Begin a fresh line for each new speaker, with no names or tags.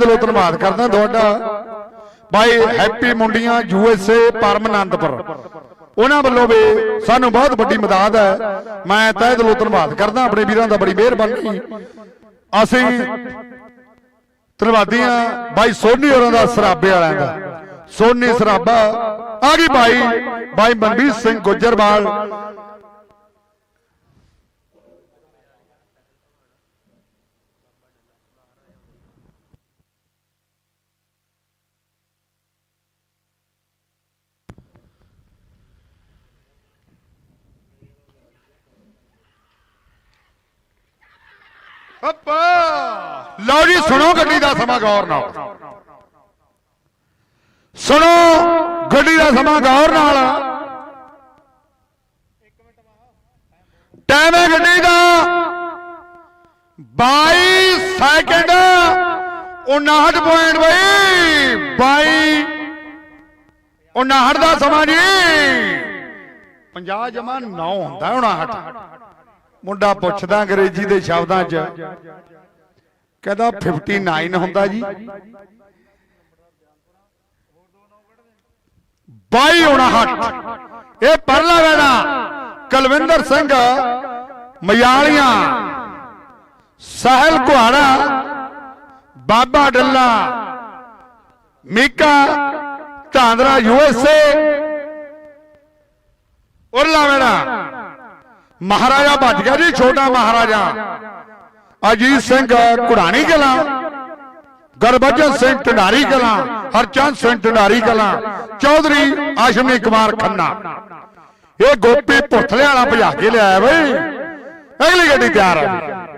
ਦਿਲੋਂ ਧੰਨਵਾਦ ਕਰਦਾ ਤੁਹਾਡਾ। ਬਾਈ ਹੈਪੀ ਮੁੰਡੀਆਂ ਯੂਐਸਏ ਪਰਮਨੰਦਪੁਰ। ਉਹਨਾਂ ਵੱਲੋਂ ਵੀ ਸਾਨੂੰ ਬਹੁਤ ਵੱਡੀ ਮਦਦ ਹੈ। ਮੈਂ ਤਹਿ ਦਿਲੋਂ ਧੰਨਵਾਦ ਕਰਦਾ। ਆਪਣੇ ਵੀਰਾਂ ਦਾ ਬੜੀ ਮਿਹਰਬਾਨੀ। ਅਸੀਂ ਧੰਨਵਾਦੀ ਹਾਂ ਬਾਈ ਸੋਨੀ ਹੋਰਾਂ ਦਾ ਸਰਾਬੇ ਵਾਲਿਆਂ ਦਾ। ਸੋਨੀ ਸਰਾਬਾ। ਆ ਗਈ ਬਾਈ ਬਾਈ ਮਨਵੀਰ ਸਿੰਘ ਗੁੱਜਰਵਾਲ। ਅੱਪਾ। ਲਓ ਜੀ, ਸੁਣੋ ਗੱਡੀ ਦਾ ਸਮਾਂ ਗੌਰ ਨਾਲ। ਸੁਣੋ, ਗੱਡੀ ਦਾ ਸਮਾਂ ਗੌਰ ਨਾਲ। ਟਾਈਮ ਹੈ ਗੱਡੀ ਦਾ। 22 ਸੈਕਿੰਡ। 59 ਪੁਆਇੰਟ ਬਈ। 22 59 ਦਾ ਸਮਾਂ ਜੀ। 50 ਜਮਾ 9 ਹੁੰਦਾ 59 ਮੁੰਡਾ ਪੁੱਛਦਾ ਅੰਗਰੇਜ਼ੀ ਦੇ ਸ਼ਬਦਾਂ 'ਚ। ਕਹਿੰਦਾ 59 ਹੁੰਦਾ ਜੀ। 22 59 ਇਹ ਪਰਲਾ ਵੇਣਾ ਕੁਲਵਿੰਦਰ ਸਿੰਘ ਮਯਾਲੀਆਂ ਸਾਹਿਲ ਕੁਹਾੜਾ ਬਾਬਾ ਡੱਲਾ ਮੀਕਾ ਧਾਂਦਰਾ ਯੂਐਸਏ ਉਰਲਾ ਵੇਣਾ ਮਹਾਰਾਜਾ ਭੱਜ ਗਿਆ ਜੀ ਛੋਟਾ ਮਹਾਰਾਜਾ ਅਜੀਤ ਸਿੰਘ ਕੁੜਾਣੀ ਕਲਾਂ ਗੁਰਬਚਨ ਸਿੰਘ ਢੰਡਾਰੀ ਕਲਾਂ ਹਰਚੰਦ ਸਿੰਘ ਢੰਡਾਰੀ ਕਲਾਂ ਚੌਧਰੀ ਆਸ਼ਮੀ ਕੁਮਾਰ ਖੰਨਾ ਇਹ ਗੋਪੀ ਪੁੱਥਲੇ ਵਾਲਾ ਭਜਾ ਕੇ ਲਿਆਇਆ ਬਈ ਅਗਲੀ ਗੱਡੀ ਤਿਆਰ ਆ ਜੀ